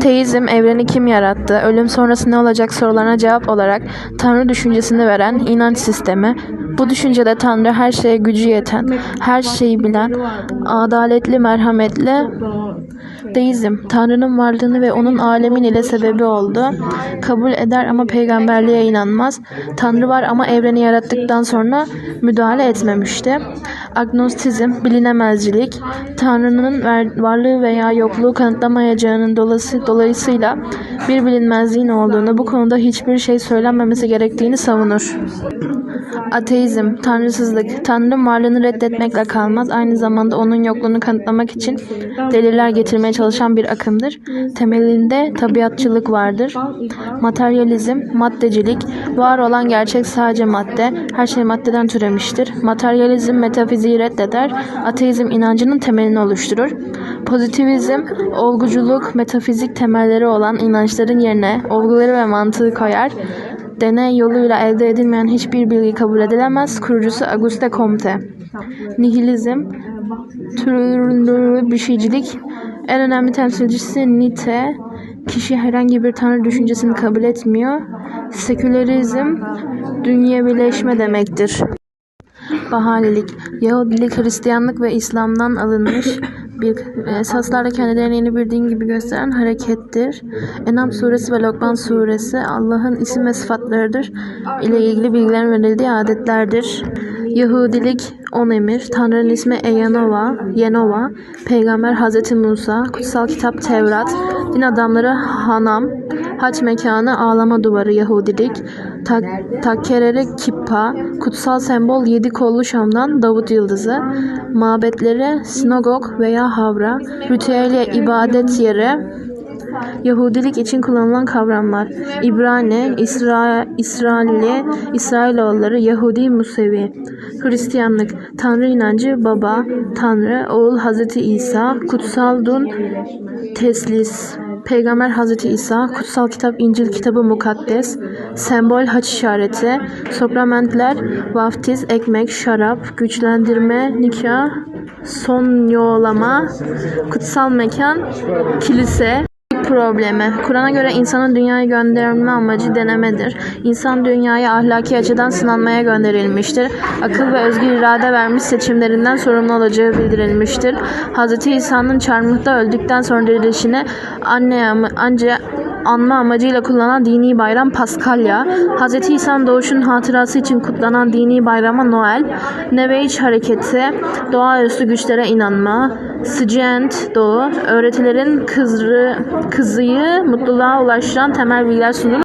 Teizm, evreni kim yarattı, ölüm sonrası ne olacak sorularına cevap olarak Tanrı düşüncesini veren inanç sistemi, bu düşüncede Tanrı her şeye gücü yeten, her şeyi bilen, adaletli, merhametli, Deizm, Tanrı'nın varlığını ve onun alemin ile sebebi oldu. Kabul eder ama peygamberliğe inanmaz. Tanrı var ama evreni yarattıktan sonra müdahale etmemişti. Agnostizm, bilinemezcilik, Tanrı'nın varlığı veya yokluğu kanıtlamayacağının dolası, dolayısıyla bir bilinmezliğin olduğunu, bu konuda hiçbir şey söylenmemesi gerektiğini savunur. Ateizm, tanrısızlık, Tanrı'nın varlığını reddetmekle kalmaz, aynı zamanda onun yokluğunu kanıtlamak için deliller getirmeye çalışan bir akımdır. Temelinde tabiatçılık vardır. Materyalizm, maddecilik, var olan gerçek sadece madde, her şey maddeden türemiştir. Materyalizm metafiziği reddeder, ateizm inancının temelini oluşturur. Pozitivizm, olguculuk, metafizik temelleri olan inançların yerine olguları ve mantığı koyar. Deney yoluyla elde edilmeyen hiçbir bilgi kabul edilemez. Kurucusu Auguste Comte. Nihilizm, türlü bir şeycilik. En önemli temsilcisi Nietzsche. Kişi herhangi bir tanrı düşüncesini kabul etmiyor. Sekülerizm, dünyevileşme demektir. Baharilik, Yahudilik, Hristiyanlık ve İslam'dan alınmış bir esaslarla kendilerini yeni bir din gibi gösteren harekettir. Enam suresi ve Lokman suresi Allah'ın isim ve sıfatlarıdır ile ilgili bilgilerin verildiği adetlerdir. Yahudilik on emir, Tanrı'nın ismi Eyanova, Yenova, Peygamber Hazreti Musa, kutsal kitap Tevrat, din adamları Hanam, haç mekanı ağlama duvarı Yahudilik, tak takkereri kippa, kutsal sembol yedi kollu Şam'dan Davut yıldızı, mabetleri sinagog veya havra, ritüel ibadet yeri, Yahudilik için kullanılan kavramlar. İbrani, İsra İsrailli, İsrailoğulları, Yahudi, Musevi. Hristiyanlık, Tanrı inancı, Baba, Tanrı, Oğul Hazreti İsa, Kutsal Dun, Teslis. Peygamber Hazreti İsa, Kutsal Kitap İncil Kitabı Mukaddes, Sembol Haç işareti, Sakramentler, Vaftiz, Ekmek, Şarap, Güçlendirme, Nikah, Son yolama, Kutsal Mekan, Kilise, problemi. Kur'an'a göre insanın dünyaya gönderilme amacı denemedir. İnsan dünyaya ahlaki açıdan sınanmaya gönderilmiştir. Akıl ve özgür irade vermiş seçimlerinden sorumlu olacağı bildirilmiştir. Hz. İsa'nın çarmıhta öldükten sonra dirilişini anne anca anma amacıyla kullanılan dini bayram Paskalya, Hz. İsa'nın doğuşunun hatırası için kutlanan dini bayrama Noel, Neveiç hareketi, doğaüstü güçlere inanma, Sıcent Doğu, öğretilerin kızrı, kızıyı mutluluğa ulaştıran temel bilgiler sunur.